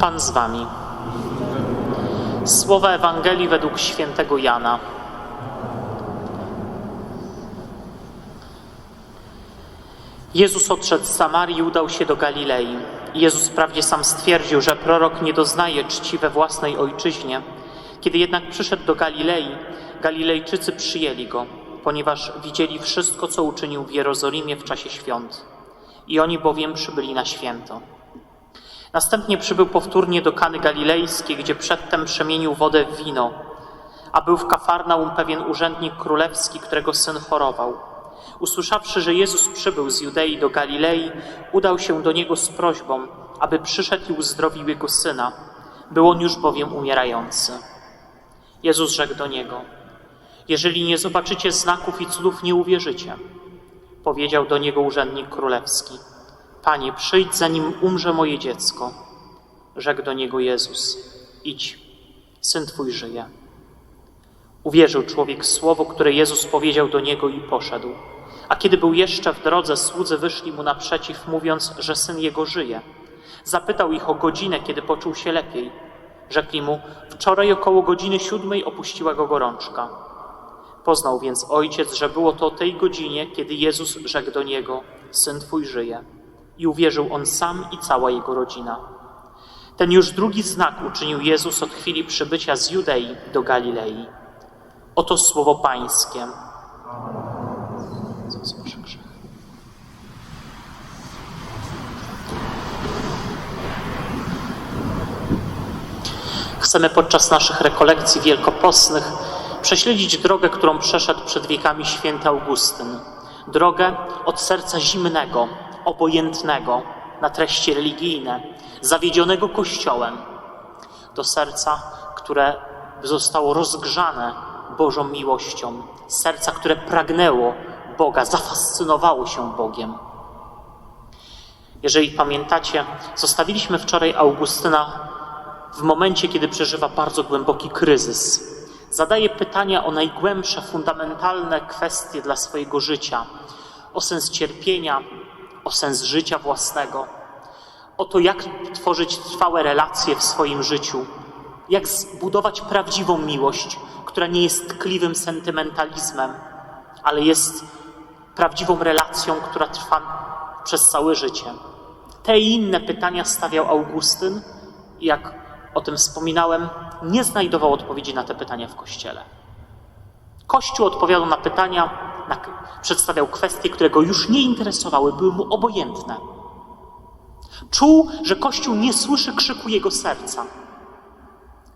Pan z wami. Słowa Ewangelii według świętego Jana. Jezus odszedł z Samarii i udał się do Galilei. Jezus wprawdzie sam stwierdził, że prorok nie doznaje czci we własnej ojczyźnie. Kiedy jednak przyszedł do Galilei, Galilejczycy przyjęli go, ponieważ widzieli wszystko, co uczynił w Jerozolimie w czasie świąt. I oni bowiem przybyli na święto. Następnie przybył powtórnie do Kany Galilejskiej, gdzie przedtem przemienił wodę w wino, a był w Kafarnaum pewien urzędnik królewski, którego syn chorował. Usłyszawszy, że Jezus przybył z Judei do Galilei, udał się do niego z prośbą, aby przyszedł i uzdrowił jego syna. Był on już bowiem umierający. Jezus rzekł do niego: Jeżeli nie zobaczycie znaków i cudów, nie uwierzycie. Powiedział do niego urzędnik królewski: Panie, przyjdź, zanim umrze moje dziecko. Rzekł do niego Jezus: Idź, syn twój żyje. Uwierzył człowiek słowo, które Jezus powiedział do niego i poszedł. A kiedy był jeszcze w drodze, słudzy wyszli mu naprzeciw, mówiąc, że syn jego żyje. Zapytał ich o godzinę, kiedy poczuł się lepiej. Rzekli mu, wczoraj około godziny siódmej opuściła go gorączka. Poznał więc ojciec, że było to o tej godzinie, kiedy Jezus rzekł do niego, syn twój żyje. I uwierzył on sam i cała jego rodzina. Ten już drugi znak uczynił Jezus od chwili przybycia z Judei do Galilei. Oto słowo Pańskie. Chcemy podczas naszych rekolekcji wielkopostnych prześledzić drogę, którą przeszedł przed wiekami święty Augustyn. Drogę od serca zimnego, obojętnego na treści religijne, zawiedzionego Kościołem, do serca, które zostało rozgrzane Bożą miłością, serca, które pragnęło Boga, zafascynowało się Bogiem. Jeżeli pamiętacie, zostawiliśmy wczoraj Augustyna w momencie, kiedy przeżywa bardzo głęboki kryzys. Zadaje pytania o najgłębsze, fundamentalne kwestie dla swojego życia, o sens cierpienia, o sens życia własnego, o to, jak tworzyć trwałe relacje w swoim życiu, jak zbudować prawdziwą miłość, która nie jest tkliwym sentymentalizmem, ale jest prawdziwą relacją, która trwa przez całe życie. Te i inne pytania stawiał Augustyn jak o tym wspominałem, nie znajdował odpowiedzi na te pytania w Kościele. Kościół odpowiadał na pytania, przedstawiał kwestie, które go już nie interesowały, były mu obojętne. Czuł, że Kościół nie słyszy krzyku jego serca,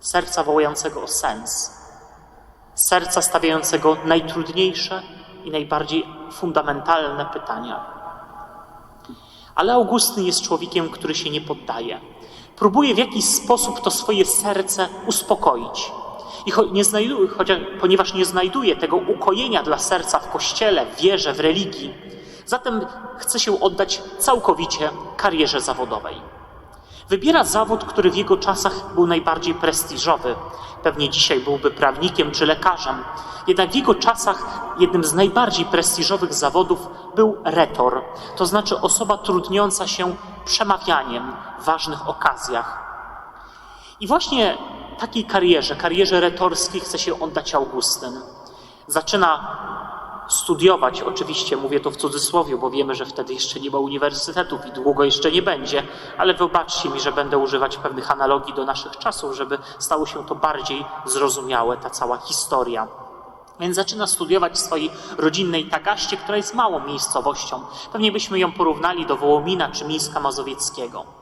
serca wołającego o sens, serca stawiającego najtrudniejsze i najbardziej fundamentalne pytania. Ale Augustyn jest człowiekiem, który się nie poddaje. Próbuje w jakiś sposób to swoje serce uspokoić. I nie znajduje, chociaż, ponieważ nie znajduje tego ukojenia dla serca w kościele, w wierze, w religii, zatem chce się oddać całkowicie karierze zawodowej. Wybiera zawód, który w jego czasach był najbardziej prestiżowy. Pewnie dzisiaj byłby prawnikiem czy lekarzem. Jednak w jego czasach jednym z najbardziej prestiżowych zawodów był retor, to znaczy osoba trudniąca się przemawianiem w ważnych okazjach. I właśnie takiej karierze, karierze retorskiej chce się oddać Augustyn. Zaczyna studiować, oczywiście mówię to w cudzysłowie, bo wiemy, że wtedy jeszcze nie ma uniwersytetów i długo jeszcze nie będzie, ale wybaczcie mi, że będę używać pewnych analogii do naszych czasów, żeby stało się to bardziej zrozumiałe, ta cała historia. Więc zaczyna studiować w swojej rodzinnej Tagaście, która jest małą miejscowością. Pewnie byśmy ją porównali do Wołomina czy Mińska Mazowieckiego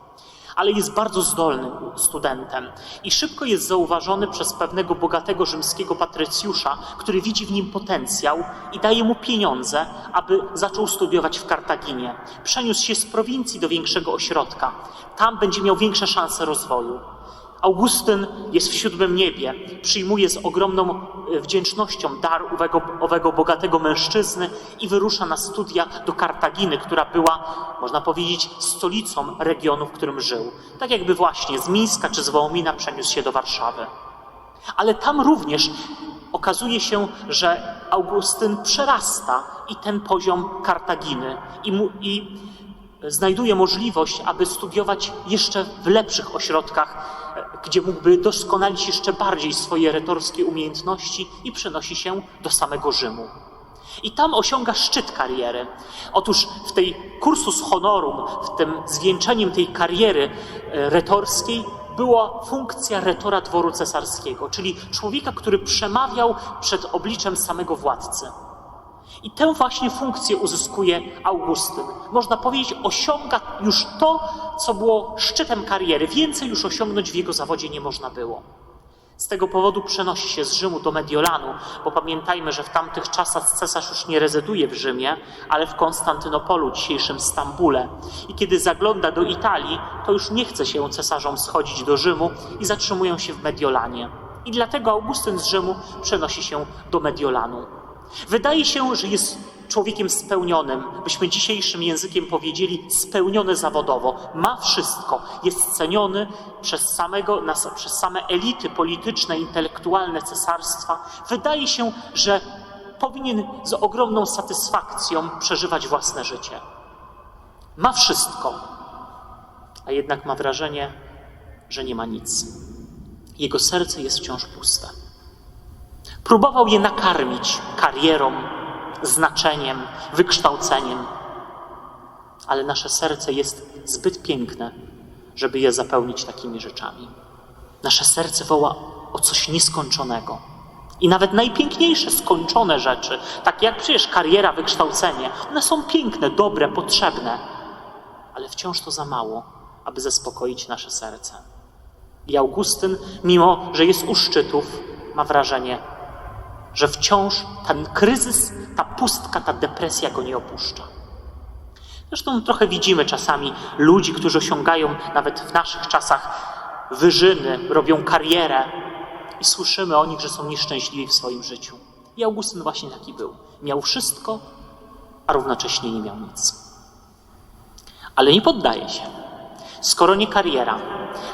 ale jest bardzo zdolnym studentem i szybko jest zauważony przez pewnego bogatego rzymskiego patrycjusza, który widzi w nim potencjał i daje mu pieniądze, aby zaczął studiować w Kartaginie. Przeniósł się z prowincji do większego ośrodka. Tam będzie miał większe szanse rozwoju. Augustyn jest w siódmym niebie, przyjmuje z ogromną e, wdzięcznością dar owego, owego bogatego mężczyzny i wyrusza na studia do Kartaginy, która była, można powiedzieć, stolicą regionu, w którym żył. Tak jakby właśnie z Mińska czy z Wołomina przeniósł się do Warszawy. Ale tam również okazuje się, że Augustyn przerasta i ten poziom Kartaginy i, mu, i znajduje możliwość, aby studiować jeszcze w lepszych ośrodkach, gdzie mógłby doskonalić jeszcze bardziej swoje retorskie umiejętności i przenosi się do samego Rzymu. I tam osiąga szczyt kariery. Otóż w tej kursus honorum, w tym zwieńczeniem tej kariery e, retorskiej, była funkcja retora dworu cesarskiego, czyli człowieka, który przemawiał przed obliczem samego władcy. I tę właśnie funkcję uzyskuje Augustyn. Można powiedzieć, osiąga już to, co było szczytem kariery. Więcej już osiągnąć w jego zawodzie nie można było. Z tego powodu przenosi się z Rzymu do Mediolanu, bo pamiętajmy, że w tamtych czasach cesarz już nie rezyduje w Rzymie, ale w Konstantynopolu, dzisiejszym Stambule. I kiedy zagląda do Italii, to już nie chce się cesarzom schodzić do Rzymu i zatrzymują się w Mediolanie. I dlatego Augustyn z Rzymu przenosi się do Mediolanu. Wydaje się, że jest człowiekiem spełnionym, byśmy dzisiejszym językiem powiedzieli spełniony zawodowo. Ma wszystko, jest ceniony przez, samego, przez same elity polityczne, intelektualne cesarstwa. Wydaje się, że powinien z ogromną satysfakcją przeżywać własne życie. Ma wszystko, a jednak ma wrażenie, że nie ma nic. Jego serce jest wciąż puste. Próbował je nakarmić karierą, znaczeniem, wykształceniem, ale nasze serce jest zbyt piękne, żeby je zapełnić takimi rzeczami. Nasze serce woła o coś nieskończonego. I nawet najpiękniejsze, skończone rzeczy, takie jak przecież kariera, wykształcenie, one są piękne, dobre, potrzebne, ale wciąż to za mało, aby zaspokoić nasze serce. I Augustyn, mimo że jest u szczytów, ma wrażenie, że wciąż ten kryzys, ta pustka, ta depresja go nie opuszcza. Zresztą trochę widzimy czasami ludzi, którzy osiągają nawet w naszych czasach wyżyny, robią karierę i słyszymy o nich, że są nieszczęśliwi w swoim życiu. I Augustyn właśnie taki był. Miał wszystko, a równocześnie nie miał nic. Ale nie poddaje się. Skoro nie kariera,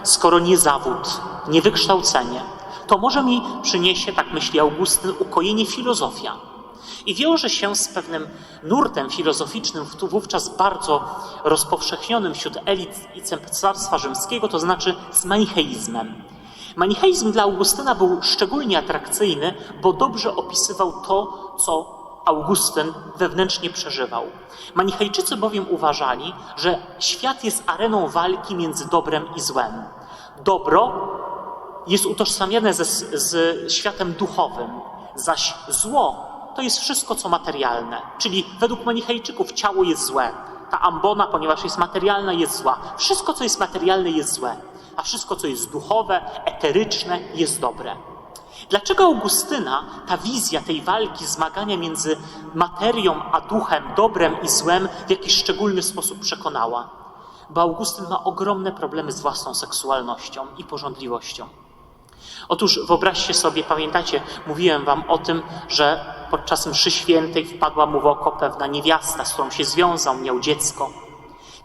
skoro nie zawód, nie wykształcenie, to może mi przyniesie, tak myśli Augustyn, ukojenie filozofia. I wiąże się z pewnym nurtem filozoficznym, wówczas bardzo rozpowszechnionym wśród elit i cesarstwa rzymskiego, to znaczy z manicheizmem. Manicheizm dla Augustyna był szczególnie atrakcyjny, bo dobrze opisywał to, co Augustyn wewnętrznie przeżywał. Manichejczycy bowiem uważali, że świat jest areną walki między dobrem i złem. Dobro jest utożsamiane ze, z światem duchowym, zaś zło to jest wszystko, co materialne. Czyli według Manichejczyków ciało jest złe. Ta ambona, ponieważ jest materialna, jest zła. Wszystko, co jest materialne, jest złe, a wszystko, co jest duchowe, eteryczne, jest dobre. Dlaczego Augustyna ta wizja tej walki, zmagania między materią a duchem, dobrem i złem w jakiś szczególny sposób przekonała? Bo Augustyn ma ogromne problemy z własną seksualnością i porządliwością. Otóż wyobraźcie sobie, pamiętacie, mówiłem wam o tym, że podczas mszy świętej wpadła mu w oko pewna niewiasta, z którą się związał, miał dziecko.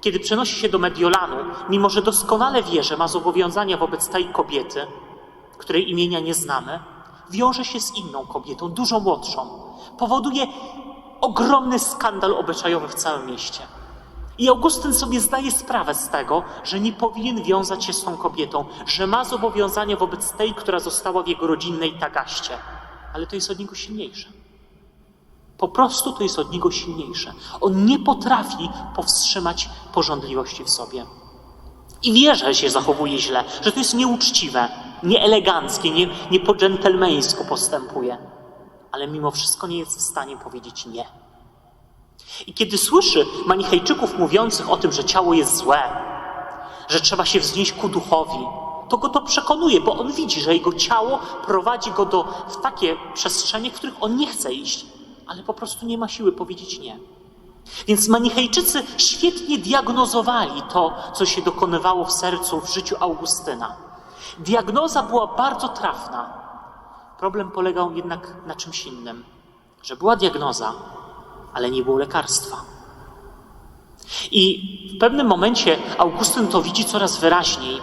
Kiedy przenosi się do Mediolanu, mimo że doskonale wie, że ma zobowiązania wobec tej kobiety, której imienia nie znamy, wiąże się z inną kobietą, dużo młodszą. Powoduje ogromny skandal obyczajowy w całym mieście. I Augustyn sobie zdaje sprawę z tego, że nie powinien wiązać się z tą kobietą, że ma zobowiązania wobec tej, która została w jego rodzinnej tagaście. Ale to jest od niego silniejsze. Po prostu to jest od niego silniejsze. On nie potrafi powstrzymać porządliwości w sobie. I wie, że się zachowuje źle, że to jest nieuczciwe, nieeleganckie, nie, nie po dżentelmeńsku postępuje. Ale mimo wszystko nie jest w stanie powiedzieć nie. I kiedy słyszy manichejczyków mówiących o tym, że ciało jest złe, że trzeba się wznieść ku duchowi, to go to przekonuje, bo on widzi, że jego ciało prowadzi go do, w takie przestrzenie, w których on nie chce iść, ale po prostu nie ma siły powiedzieć nie. Więc manichejczycy świetnie diagnozowali to, co się dokonywało w sercu, w życiu Augustyna. Diagnoza była bardzo trafna. Problem polegał jednak na czymś innym, że była diagnoza, ale nie było lekarstwa. I w pewnym momencie Augustyn to widzi coraz wyraźniej.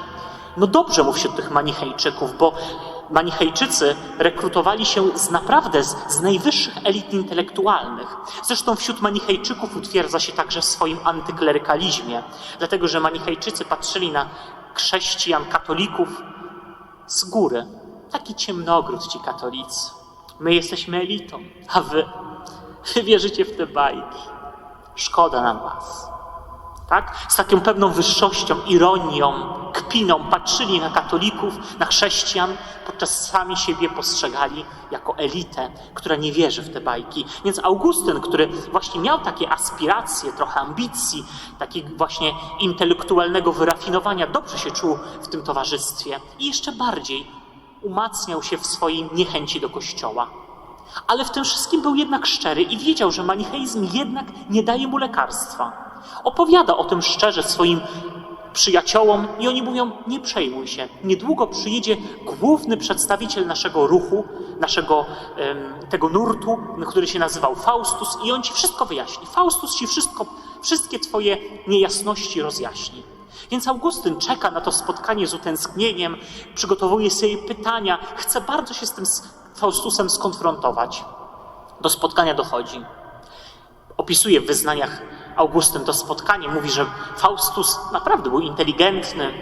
No dobrze mu wśród tych manichejczyków, bo Manichejczycy rekrutowali się z naprawdę z, z najwyższych elit intelektualnych. Zresztą wśród Manichejczyków utwierdza się także w swoim antyklerykalizmie, dlatego że Manichejczycy patrzyli na chrześcijan, katolików z góry. Taki ciemnogród ci katolicy. My jesteśmy elitą, a wy, wy wierzycie w te bajki. Szkoda nam was. Tak? Z taką pewną wyższością, ironią, kpiną patrzyli na katolików, na chrześcijan, podczas sami siebie postrzegali jako elitę, która nie wierzy w te bajki. Więc Augustyn, który właśnie miał takie aspiracje, trochę ambicji, takiego właśnie intelektualnego wyrafinowania, dobrze się czuł w tym towarzystwie i jeszcze bardziej umacniał się w swojej niechęci do Kościoła. Ale w tym wszystkim był jednak szczery i wiedział, że manicheizm jednak nie daje mu lekarstwa. Opowiada o tym szczerze swoim przyjaciołom i oni mówią: Nie przejmuj się. Niedługo przyjedzie główny przedstawiciel naszego ruchu, naszego tego nurtu, który się nazywał Faustus, i on ci wszystko wyjaśni. Faustus ci wszystko, wszystkie twoje niejasności rozjaśni. Więc Augustyn czeka na to spotkanie z utęsknieniem, przygotowuje sobie pytania, chce bardzo się z tym Faustusem skonfrontować. Do spotkania dochodzi. Opisuje w wyznaniach Augustyn to spotkanie. Mówi, że Faustus naprawdę był inteligentny,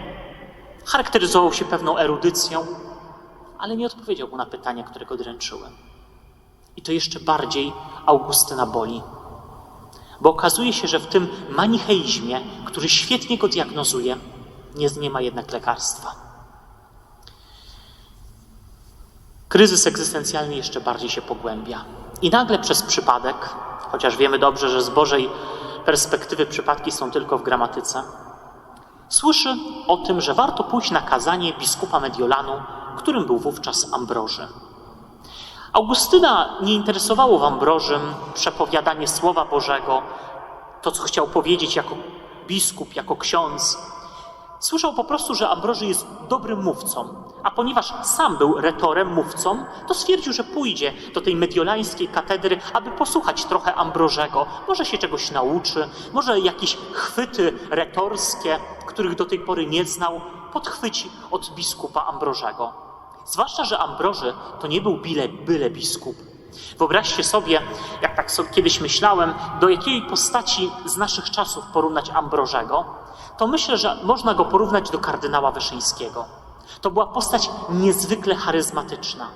charakteryzował się pewną erudycją, ale nie odpowiedział mu na pytania, które go dręczyły. I to jeszcze bardziej Augustyna boli. Bo okazuje się, że w tym manicheizmie, który świetnie go diagnozuje, nie, nie ma jednak lekarstwa. Kryzys egzystencjalny jeszcze bardziej się pogłębia. I nagle przez przypadek, chociaż wiemy dobrze, że z Bożej perspektywy przypadki są tylko w gramatyce, słyszy o tym, że warto pójść na kazanie biskupa Mediolanu, którym był wówczas Ambroży. Augustyna nie interesowało w Ambrożym przepowiadanie Słowa Bożego, to co chciał powiedzieć jako biskup, jako ksiądz. Słyszał po prostu, że Ambroży jest dobrym mówcą, a ponieważ sam był retorem, mówcą, to stwierdził, że pójdzie do tej mediolańskiej katedry, aby posłuchać trochę Ambrożego. Może się czegoś nauczy, może jakieś chwyty retorskie, których do tej pory nie znał, podchwyci od biskupa Ambrożego. Zwłaszcza, że Ambroży to nie był byle, byle biskup. Wyobraźcie sobie, jak tak sobie kiedyś myślałem, do jakiej postaci z naszych czasów porównać Ambrożego, to myślę, że można go porównać do kardynała Wyszyńskiego. To była postać niezwykle charyzmatyczna.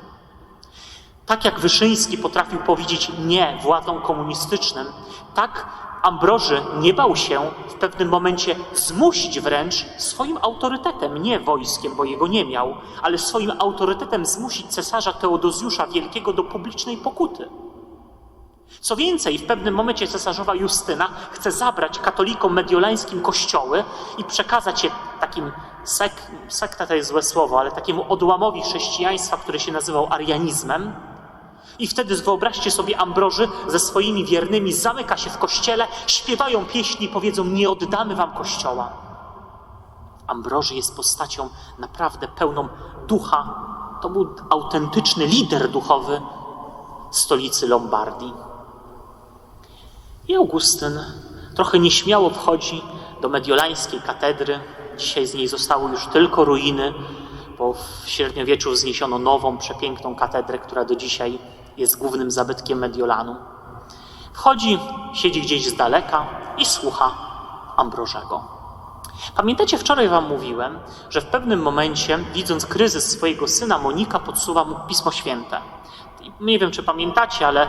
Tak jak Wyszyński potrafił powiedzieć nie władzom komunistycznym, tak Ambroży nie bał się w pewnym momencie zmusić wręcz swoim autorytetem, nie wojskiem, bo jego nie miał, ale swoim autorytetem zmusić cesarza Teodozjusza Wielkiego do publicznej pokuty. Co więcej, w pewnym momencie cesarzowa Justyna chce zabrać katolikom mediolańskim kościoły i przekazać je takim sek, sekta to jest złe słowo, ale takiemu odłamowi chrześcijaństwa, który się nazywał arianizmem. I wtedy wyobraźcie sobie Ambroży ze swoimi wiernymi zamyka się w kościele, śpiewają pieśni i powiedzą: Nie oddamy wam kościoła. Ambroży jest postacią naprawdę pełną ducha. To był autentyczny lider duchowy stolicy Lombardii. I Augustyn trochę nieśmiało wchodzi do mediolańskiej katedry. Dzisiaj z niej zostały już tylko ruiny, bo w średniowieczu wzniesiono nową, przepiękną katedrę, która do dzisiaj jest głównym zabytkiem Mediolanu. Wchodzi, siedzi gdzieś z daleka i słucha Ambrożego. Pamiętacie, wczoraj Wam mówiłem, że w pewnym momencie, widząc kryzys swojego syna, Monika podsuwa mu Pismo Święte. Nie wiem, czy pamiętacie, ale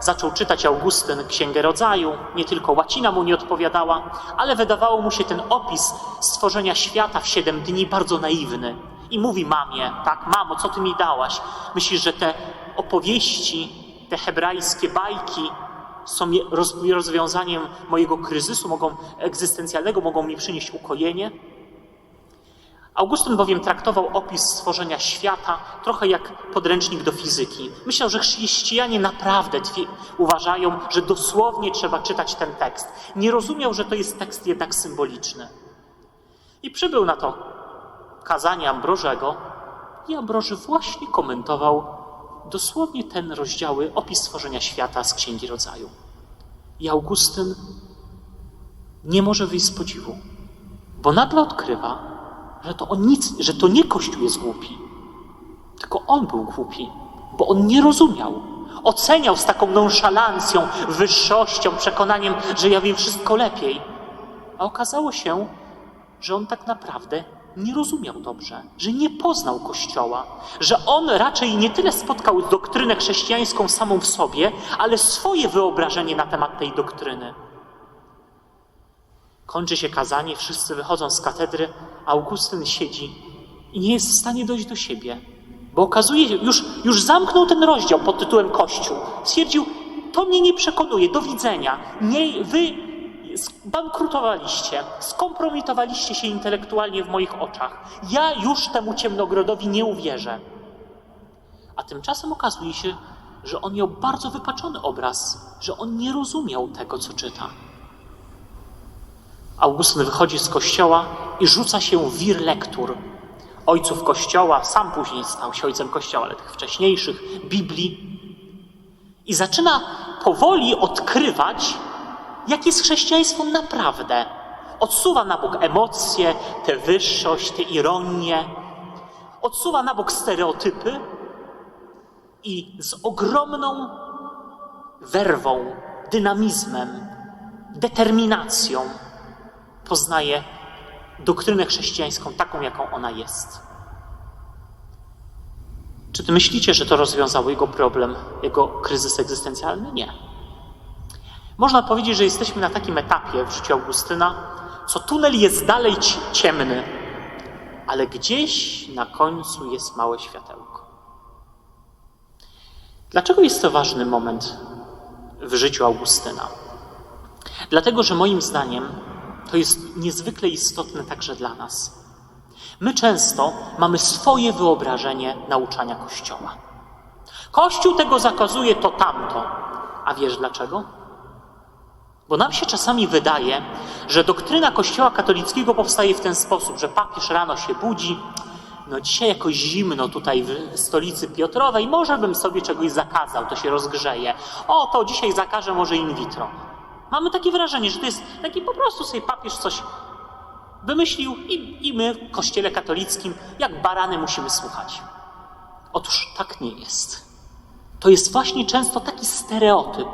zaczął czytać Augustyn Księgę Rodzaju, nie tylko łacina mu nie odpowiadała, ale wydawało mu się ten opis stworzenia świata w siedem dni bardzo naiwny. I mówi mamie, tak, mamo, co ty mi dałaś? Myślisz, że te opowieści, te hebrajskie bajki są rozwiązaniem mojego kryzysu, mogą, egzystencjalnego, mogą mi przynieść ukojenie? Augustyn bowiem traktował opis stworzenia świata trochę jak podręcznik do fizyki. Myślał, że chrześcijanie naprawdę uważają, że dosłownie trzeba czytać ten tekst. Nie rozumiał, że to jest tekst jednak symboliczny. I przybył na to kazanie Ambrożego i Ambroży właśnie komentował dosłownie ten rozdziały, opis stworzenia świata z Księgi Rodzaju. I Augustyn nie może wyjść z podziwu, bo nagle odkrywa, że to on nic, że to nie Kościół jest głupi, Tylko on był głupi, bo on nie rozumiał. Oceniał z taką nonszalancją, wyższością, przekonaniem, że ja wiem wszystko lepiej. A okazało się, że on tak naprawdę nie rozumiał dobrze, że nie poznał Kościoła, że on raczej nie tyle spotkał doktrynę chrześcijańską samą w sobie, ale swoje wyobrażenie na temat tej doktryny. Kończy się kazanie, wszyscy wychodzą z katedry, a Augustyn siedzi i nie jest w stanie dojść do siebie, bo okazuje się, już, już zamknął ten rozdział pod tytułem Kościół. Stwierdził, to mnie nie przekonuje, do widzenia. Nie, wy zbankrutowaliście, skompromitowaliście się intelektualnie w moich oczach. Ja już temu ciemnogrodowi nie uwierzę. A tymczasem okazuje się, że on miał bardzo wypaczony obraz, że on nie rozumiał tego, co czyta. Augustyn wychodzi z kościoła i rzuca się w wir lektur. Ojców kościoła, sam później stał się ojcem kościoła, ale tych wcześniejszych, Biblii. I zaczyna powoli odkrywać, jak jest chrześcijaństwo naprawdę. Odsuwa na bok emocje, tę wyższość, tę ironię. Odsuwa na bok stereotypy i z ogromną werwą, dynamizmem, determinacją poznaje doktrynę chrześcijańską taką, jaką ona jest. Czy ty myślicie, że to rozwiązało jego problem, jego kryzys egzystencjalny? Nie. Można powiedzieć, że jesteśmy na takim etapie w życiu Augustyna, co tunel jest dalej ciemny, ale gdzieś na końcu jest małe światełko. Dlaczego jest to ważny moment w życiu Augustyna? Dlatego, że moim zdaniem to jest niezwykle istotne także dla nas. My często mamy swoje wyobrażenie nauczania Kościoła. Kościół tego zakazuje, to tamto. A wiesz dlaczego? Bo nam się czasami wydaje, że doktryna Kościoła katolickiego powstaje w ten sposób, że papież rano się budzi, no dzisiaj jakoś zimno tutaj w stolicy Piotrowej, może bym sobie czegoś zakazał, to się rozgrzeje. O, to dzisiaj zakażę może in vitro. Mamy takie wrażenie, że to jest taki po prostu sobie papież coś wymyślił i, i my w kościele katolickim jak barany musimy słuchać. Otóż tak nie jest. To jest właśnie często taki stereotyp,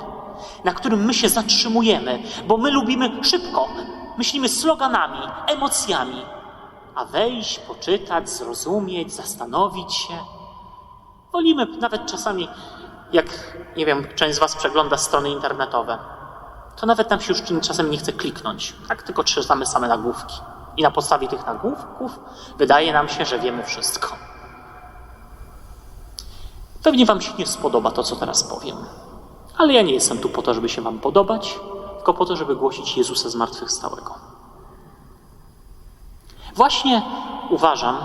na którym my się zatrzymujemy, bo my lubimy szybko, myślimy sloganami, emocjami, a wejść, poczytać, zrozumieć, zastanowić się. Wolimy nawet czasami, jak nie wiem, część z Was przegląda strony internetowe, to nawet nam się już czasem nie chce kliknąć. Tak tylko czytamy same nagłówki. I na podstawie tych nagłówków wydaje nam się, że wiemy wszystko. Pewnie Wam się nie spodoba to, co teraz powiem. Ale ja nie jestem tu po to, żeby się Wam podobać, tylko po to, żeby głosić Jezusa zmartwychwstałego. Właśnie uważam,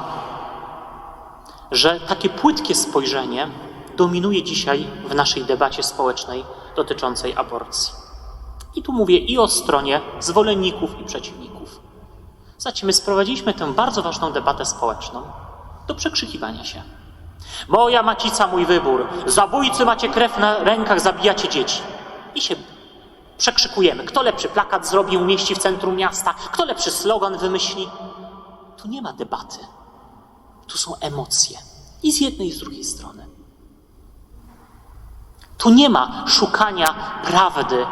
że takie płytkie spojrzenie dominuje dzisiaj w naszej debacie społecznej dotyczącej aborcji. I tu mówię i o stronie zwolenników i przeciwników. Znaczy, my sprowadziliśmy tę bardzo ważną debatę społeczną do przekrzykiwania się. Moja macica, mój wybór. Zabójcy macie krew na rękach, zabijacie dzieci. I się przekrzykujemy. Kto lepszy plakat zrobi, umieści w centrum miasta? Kto lepszy slogan wymyśli? Tu nie ma debaty. Tu są emocje. I z jednej, i z drugiej strony. Tu nie ma szukania prawdy,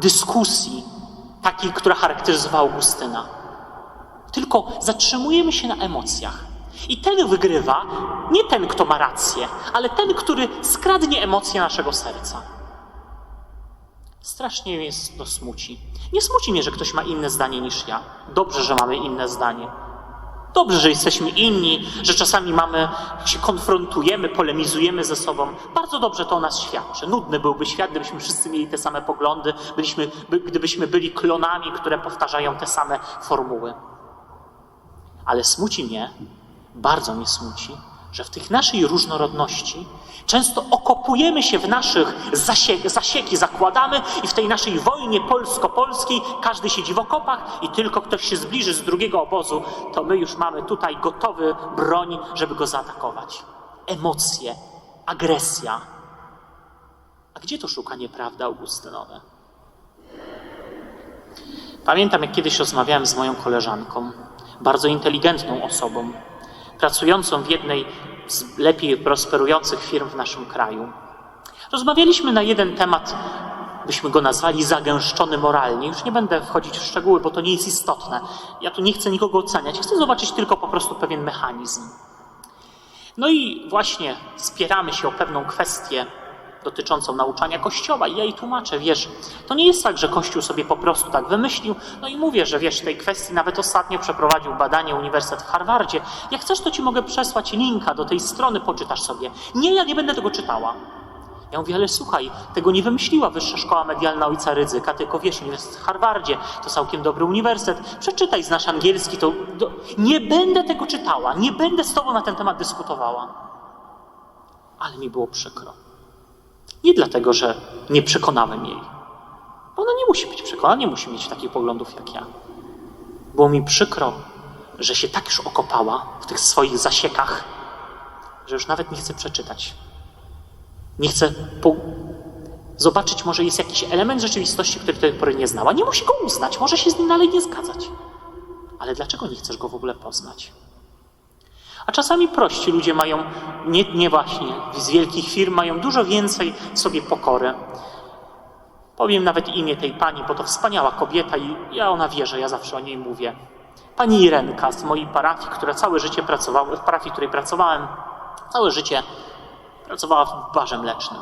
dyskusji, takiej, która charakteryzowała Augustyna. Tylko zatrzymujemy się na emocjach. I ten wygrywa nie ten, kto ma rację, ale ten, który skradnie emocje naszego serca. Strasznie mnie to smuci. Nie smuci mnie, że ktoś ma inne zdanie niż ja. Dobrze, że mamy inne zdanie. Dobrze, że jesteśmy inni, że czasami mamy, się konfrontujemy, polemizujemy ze sobą. Bardzo dobrze to o nas świadczy. Nudny byłby świat, gdybyśmy wszyscy mieli te same poglądy, byliśmy, by, gdybyśmy byli klonami, które powtarzają te same formuły. Ale smuci mnie, bardzo mnie smuci, że w tych naszej różnorodności często okopujemy się w naszych zasieki, zasieki, zakładamy i w tej naszej wojnie polsko-polskiej każdy siedzi w okopach i tylko ktoś się zbliży z drugiego obozu, to my już mamy tutaj gotowy broń, żeby go zaatakować. Emocje, agresja. A gdzie to szukanie prawdy augustynowe? Pamiętam, jak kiedyś rozmawiałem z moją koleżanką, bardzo inteligentną osobą, pracującą w jednej z lepiej prosperujących firm w naszym kraju. Rozmawialiśmy na jeden temat, byśmy go nazwali zagęszczony moralnie. Już nie będę wchodzić w szczegóły, bo to nie jest istotne. Ja tu nie chcę nikogo oceniać, chcę zobaczyć tylko po prostu pewien mechanizm. No i właśnie spieramy się o pewną kwestię dotyczącą nauczania Kościoła i ja jej tłumaczę, wiesz, to nie jest tak, że Kościół sobie po prostu tak wymyślił, no i mówię, że wiesz, w tej kwestii nawet ostatnio przeprowadził badanie Uniwersytet w Harvardzie. Jak chcesz, to ci mogę przesłać linka do tej strony, poczytasz sobie. Nie, ja nie będę tego czytała. Ja mówię, ale słuchaj, tego nie wymyśliła Wyższa Szkoła Medialna Ojca Rydzyka, tylko wiesz, Uniwersytet w Harvardzie, to całkiem dobry uniwersytet, przeczytaj, znasz angielski, to... Do... Nie będę tego czytała, nie będę z tobą na ten temat dyskutowała. Ale mi było przykro. Nie dlatego, że nie przekonałem jej, bo ona nie musi być przekonana, nie musi mieć takich poglądów jak ja. Było mi przykro, że się tak już okopała w tych swoich zasiekach, że już nawet nie chce przeczytać nie chce po... zobaczyć, może jest jakiś element rzeczywistości, który do tej pory nie znała. Nie musi go uznać, może się z nim dalej nie zgadzać. Ale dlaczego nie chcesz go w ogóle poznać? A czasami prości ludzie mają, nie, nie właśnie, z wielkich firm mają dużo więcej w sobie pokory. Powiem nawet imię tej pani, bo to wspaniała kobieta i ja ona wie, że ja zawsze o niej mówię. Pani Irenka z mojej parafii, która całe życie pracowała, w parafii, w której pracowałem, całe życie Pracowała w barze mlecznym.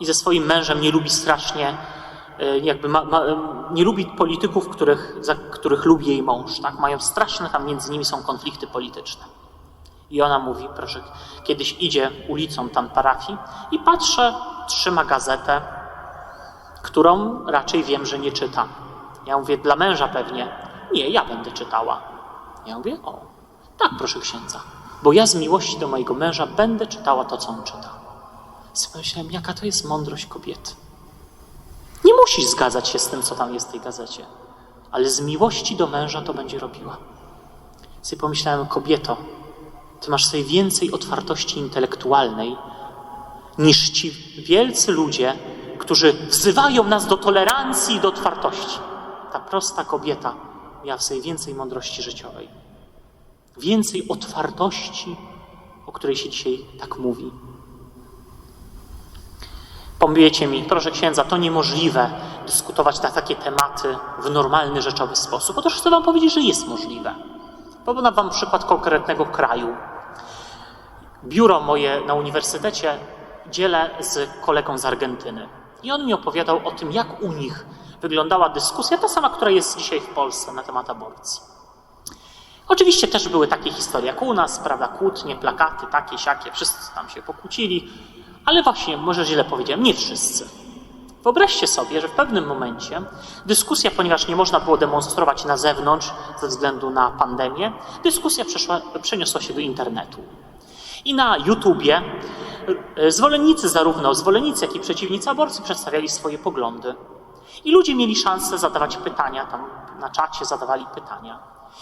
I ze swoim mężem nie lubi strasznie, e, jakby ma, ma, nie lubi polityków, których, za których lubi jej mąż. Tak? Mają straszne, tam między nimi są konflikty polityczne. I ona mówi, proszę, kiedyś idzie ulicą tam parafii i patrzę, trzyma gazetę, którą raczej wiem, że nie czyta. Ja mówię, dla męża pewnie. Nie, ja będę czytała. Ja mówię, o, tak, proszę księdza bo ja z miłości do mojego męża będę czytała to, co on czyta. Pomyślałem, jaka to jest mądrość kobiety. Nie musisz zgadzać się z tym, co tam jest w tej gazecie, ale z miłości do męża to będzie robiła. Sobie pomyślałem, kobieto, ty masz sobie więcej otwartości intelektualnej niż ci wielcy ludzie, którzy wzywają nas do tolerancji i do otwartości. Ta prosta kobieta miała w sobie więcej mądrości życiowej więcej otwartości, o której się dzisiaj tak mówi. Powiecie mi, proszę księdza, to niemożliwe dyskutować na takie tematy w normalny, rzeczowy sposób. Otóż chcę wam powiedzieć, że jest możliwe. Podam wam przykład konkretnego kraju. Biuro moje na uniwersytecie dzielę z kolegą z Argentyny. I on mi opowiadał o tym, jak u nich wyglądała dyskusja, ta sama, która jest dzisiaj w Polsce na temat aborcji. Oczywiście też były takie historie jak u nas, prawda, kłótnie, plakaty, takie, siakie, wszyscy tam się pokłócili, ale właśnie, może źle powiedziałem, nie wszyscy. Wyobraźcie sobie, że w pewnym momencie dyskusja, ponieważ nie można było demonstrować na zewnątrz ze względu na pandemię, dyskusja przeniosła się do internetu. I na YouTubie e, zwolennicy, zarówno zwolennicy, jak i przeciwnicy aborcji przedstawiali swoje poglądy. I ludzie mieli szansę zadawać pytania, tam na czacie zadawali pytania.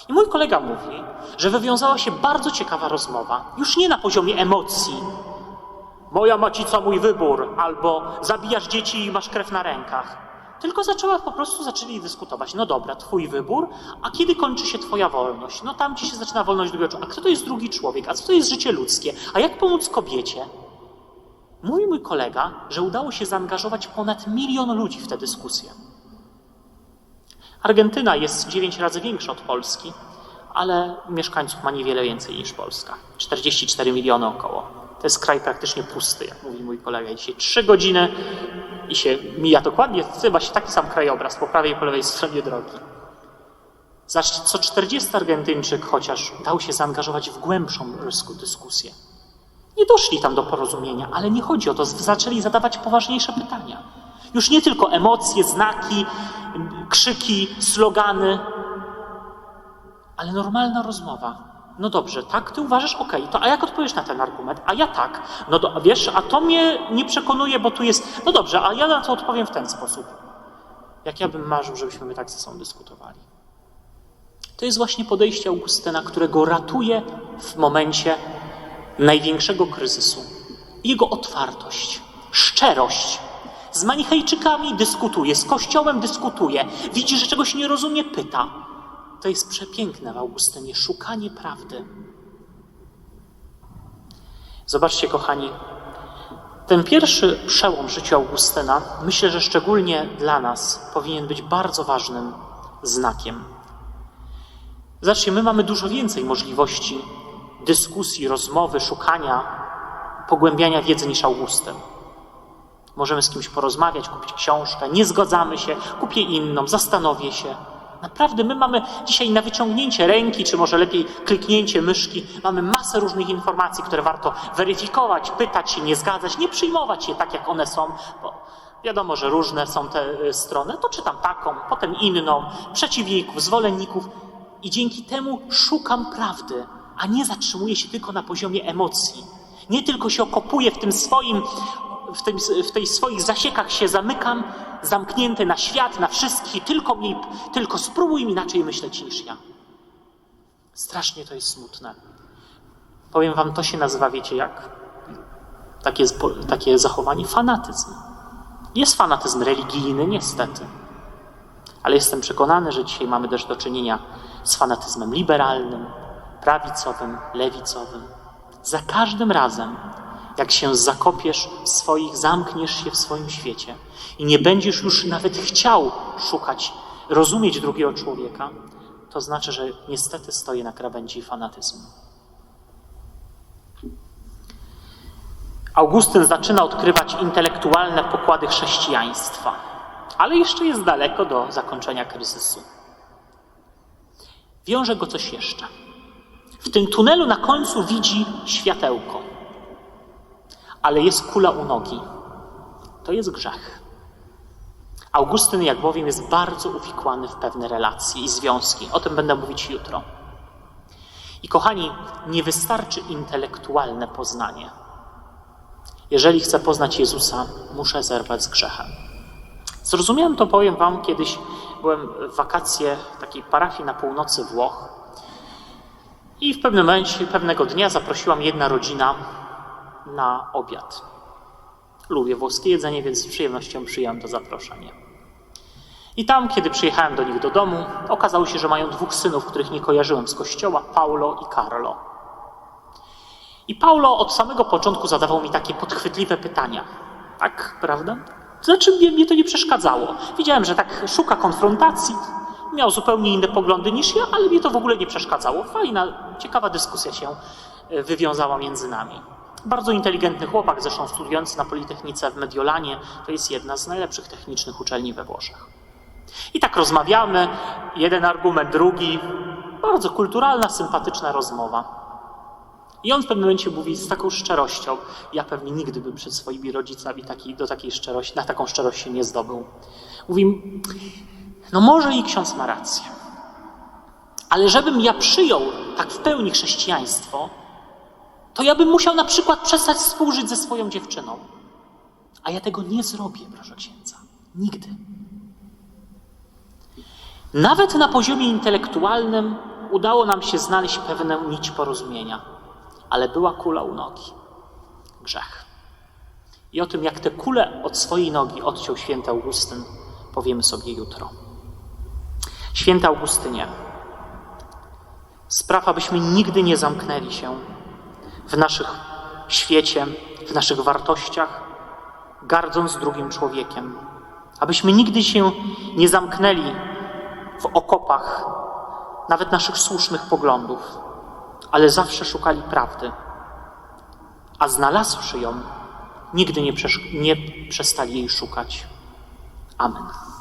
I mój kolega mówi, że wywiązała się bardzo ciekawa rozmowa, już nie na poziomie emocji. Moja macica, mój wybór, albo zabijasz dzieci i masz krew na rękach. Tylko zaczęła po prostu zaczęli dyskutować. No dobra, twój wybór, a kiedy kończy się twoja wolność? No tam, gdzie się zaczyna wolność drugiego człowieka. A kto to jest drugi człowiek? A co to jest życie ludzkie? A jak pomóc kobiecie? Mówi mój kolega, że udało się zaangażować ponad milion ludzi w tę dyskusję. Argentyna jest 9 razy większa od Polski, ale mieszkańców ma niewiele więcej niż Polska. 44 miliony około. To jest kraj praktycznie pusty, jak mówi mój kolega. Dzisiaj 3 godziny i się mija dokładnie chyba się taki sam krajobraz po prawej i po lewej stronie drogi. Zaś co 40 Argentyńczyk chociaż dał się zaangażować w głębszą dyskusję. Nie doszli tam do porozumienia, ale nie chodzi o to. Zaczęli zadawać poważniejsze pytania. Już nie tylko emocje, znaki, krzyki, slogany, ale normalna rozmowa. No dobrze, tak, ty uważasz, okej, okay, to a jak odpowiesz na ten argument? A ja tak. No do, wiesz, a to mnie nie przekonuje, bo tu jest, no dobrze, a ja na to odpowiem w ten sposób. Jak ja bym marzył, żebyśmy my tak ze sobą dyskutowali. To jest właśnie podejście Augustyna, którego ratuje w momencie największego kryzysu. Jego otwartość, szczerość, z manichejczykami dyskutuje, z Kościołem dyskutuje, widzi, że czegoś nie rozumie, pyta. To jest przepiękne w Augustynie, szukanie prawdy. Zobaczcie, kochani, ten pierwszy przełom w życiu Augustyna, myślę, że szczególnie dla nas powinien być bardzo ważnym znakiem. Zobaczcie, my mamy dużo więcej możliwości dyskusji, rozmowy, szukania, pogłębiania wiedzy niż Augustyn. Możemy z kimś porozmawiać, kupić książkę, nie zgadzamy się, kupię inną, zastanowię się. Naprawdę, my mamy dzisiaj na wyciągnięcie ręki, czy może lepiej kliknięcie myszki, mamy masę różnych informacji, które warto weryfikować, pytać się, nie zgadzać, nie przyjmować je tak, jak one są, bo wiadomo, że różne są te y, strony. To czytam taką, potem inną, przeciwników, zwolenników i dzięki temu szukam prawdy, a nie zatrzymuję się tylko na poziomie emocji. Nie tylko się okopuję w tym swoim w, tym, w tej swoich zasiekach się zamykam, zamknięty na świat, na wszystkich, tylko, mi, tylko spróbuj inaczej myśleć niż ja. Strasznie to jest smutne. Powiem wam, to się nazywa, wiecie jak? Takie, takie zachowanie fanatyzm. Jest fanatyzm religijny, niestety. Ale jestem przekonany, że dzisiaj mamy też do czynienia z fanatyzmem liberalnym, prawicowym, lewicowym. Za każdym razem jak się zakopiesz w swoich, zamkniesz się w swoim świecie i nie będziesz już nawet chciał szukać, rozumieć drugiego człowieka, to znaczy, że niestety stoję na krawędzi fanatyzmu. Augustyn zaczyna odkrywać intelektualne pokłady chrześcijaństwa, ale jeszcze jest daleko do zakończenia kryzysu. Wiąże go coś jeszcze. W tym tunelu na końcu widzi światełko ale jest kula u nogi. To jest grzech. Augustyn, jak bowiem, jest bardzo uwikłany w pewne relacje i związki. O tym będę mówić jutro. I kochani, nie wystarczy intelektualne poznanie. Jeżeli chcę poznać Jezusa, muszę zerwać z grzechem. Zrozumiałem to, powiem Wam, kiedyś byłem w wakacje w takiej parafii na północy Włoch i w pewnym momencie, pewnego dnia zaprosiłam jedna rodzina na obiad. Lubię włoskie jedzenie, więc z przyjemnością przyjąłem to zaproszenie. I tam, kiedy przyjechałem do nich do domu, okazało się, że mają dwóch synów, których nie kojarzyłem z kościoła, Paulo i Carlo. I Paulo od samego początku zadawał mi takie podchwytliwe pytania. Tak, prawda? Znaczy, mnie, mnie to nie przeszkadzało. Widziałem, że tak szuka konfrontacji, miał zupełnie inne poglądy niż ja, ale mnie to w ogóle nie przeszkadzało. Fajna, ciekawa dyskusja się e, wywiązała między nami. Bardzo inteligentny chłopak, zresztą studiujący na Politechnice w Mediolanie, to jest jedna z najlepszych technicznych uczelni we Włoszech. I tak rozmawiamy, jeden argument, drugi, bardzo kulturalna, sympatyczna rozmowa. I on w pewnym momencie mówi z taką szczerością, ja pewnie nigdy bym przed swoimi rodzicami taki, do takiej szczerości, na taką szczerość się nie zdobył. Mówi, no może i ksiądz ma rację, ale żebym ja przyjął tak w pełni chrześcijaństwo, to ja bym musiał na przykład przestać współżyć ze swoją dziewczyną. A ja tego nie zrobię, proszę księdza. Nigdy. Nawet na poziomie intelektualnym udało nam się znaleźć pewną nić porozumienia, ale była kula u nogi grzech. I o tym, jak tę kulę od swojej nogi odciął święty Augustyn, powiemy sobie jutro. Święty Augustynie, spraw, abyśmy nigdy nie zamknęli się w naszych świecie, w naszych wartościach, gardząc drugim człowiekiem. Abyśmy nigdy się nie zamknęli w okopach nawet naszych słusznych poglądów, ale zawsze szukali prawdy. A znalazłszy ją, nigdy nie, nie przestali jej szukać. Amen.